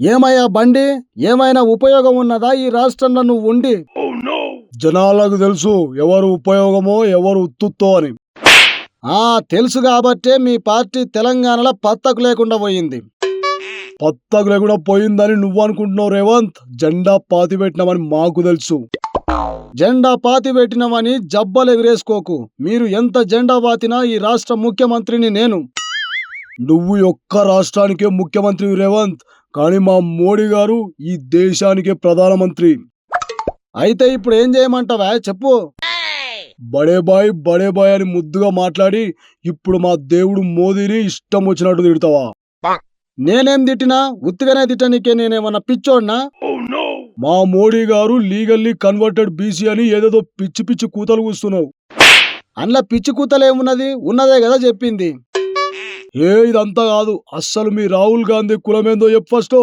ఏమయ్యా బండి? ఏమైనా ఉపయోగం ఉన్నదా ఈ రాష్ట్రంలో నువ్వు ఉండి? జనాలకు తెలుసు ఎవరు ఉపయోగమో ఎవరు ఉత్తుత్తో అని. ఆ తెలుసు కాబట్టే మీ పార్టీ తెలంగాణలో పత్తకు లేకుండా పోయింది. పత్తకు లేకుండా పోయిందని నువ్వు అనుకుంటున్నావు రేవంత్? జెండా పాతి పెట్టినామని మాకు తెలుసు. జెండా పాతి పెట్టినామని జబ్బలు ఎగిరేసుకోకు. మీరు ఎంత జెండా పాతినా ఈ రాష్ట్ర ముఖ్యమంత్రిని నేను. నువ్వు ఒక్క రాష్ట్రానికే ముఖ్యమంత్రి రేవంత్ కానీ మా మోడీ గారు ఈ దేశానికే ప్రధానమంత్రి. అయితే ఇప్పుడు ఏం చేయమంటావా? చెప్పు. బడే బాయ్ బడే బాయ్ అని ముద్దుగా మాట్లాడి ఇప్పుడు మా దేవుడు మోదీని ఇష్టం వచ్చినట్టు తిడతావా? నేనేం తిట్టినా ఉత్తిగానే తిట్టనీకే నేనేమన్నా పిచ్చోడ్నా? మా మోడీ గారు లీగల్లీ కన్వర్టెడ్ బీసీ అని ఏదేదో పిచ్చి పిచ్చి కూతలు కూస్తున్నావు. అందులో పిచ్చి కూతలు ఏమున్నది? ఉన్నదే కదా చెప్పింది. ఏ ఇదంతా కాదు. అస్సలు మీ రాహుల్ గాంధీ కులమేందో చెప్పు ఫస్ట్.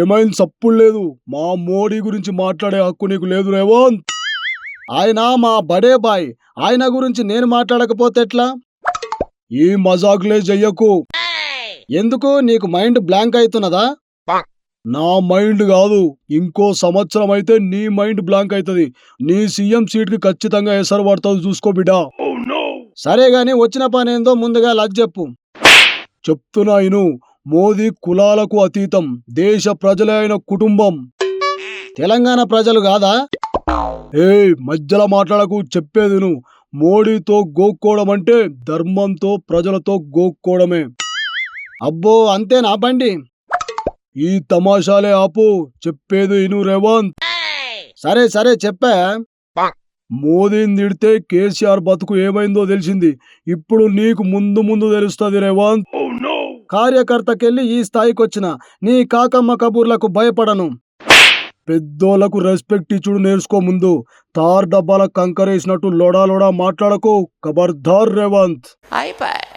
ఏమైంది? సప్పుడు లేదు. మా మోడీ గురించి మాట్లాడే హక్కు నీకు లేదు రేవంత్. ఆయన మా బడే బాయ్. ఆయన గురించి నేను మాట్లాడకపోతే ఎట్లా? ఈ మజాకులే చెయ్యకు ఎందుకు? నీకు మైండ్ బ్లాంక్ అవుతున్నదా నా మైండ్ కాదు. ఇంకో సంవత్సరం అయితే నీ మైండ్ బ్లాంక్ అవుతుంది నీ సీఎం సీట్కి ఖచ్చితంగా ఎసరు పడుతుంది చూసుకో బిడ్డా. సరే గాని వచ్చిన పనేందో ముందుగా లజ్ చెప్పు. చెప్తున్నా ఇను మోదీ కులాలకు అతీతం దేశ ప్రజలే అయిన కుటుంబం. తెలంగాణ ప్రజలు కాదా? ఏ మధ్యలో మాట్లాడకు చెప్పేది నువ్వు మోడీతో గోక్కోవడం అంటే ధర్మంతో ప్రజలతో గోక్కోవడమే. అబ్బో అంతేనా బండి. ఈ తమాషాలే ఆపు చెప్పేది ఇను రేవంత్. సరే సరే చెప్పా. మోదీని తిడితే కేసీఆర్ బతుకు ఏమైందో తెలిసింది. ఇప్పుడు నీకు ముందు ముందు తెలుస్తుంది రేవంత్. కార్యకర్తకెళ్ళి ఈ స్థాయికి వచ్చిన నీ కాకమ్మ కబూర్లకు భయపడను. పెద్దోళ్ళకు రెస్పెక్ట్ ఇచ్చుడు నేర్చుకో ముందు. తార్ డబ్బాల కంకరేసినట్టు లొడా లొడా మాట్లాడకు. ఖబర్దార్ రేవంత్. అయిపోయి.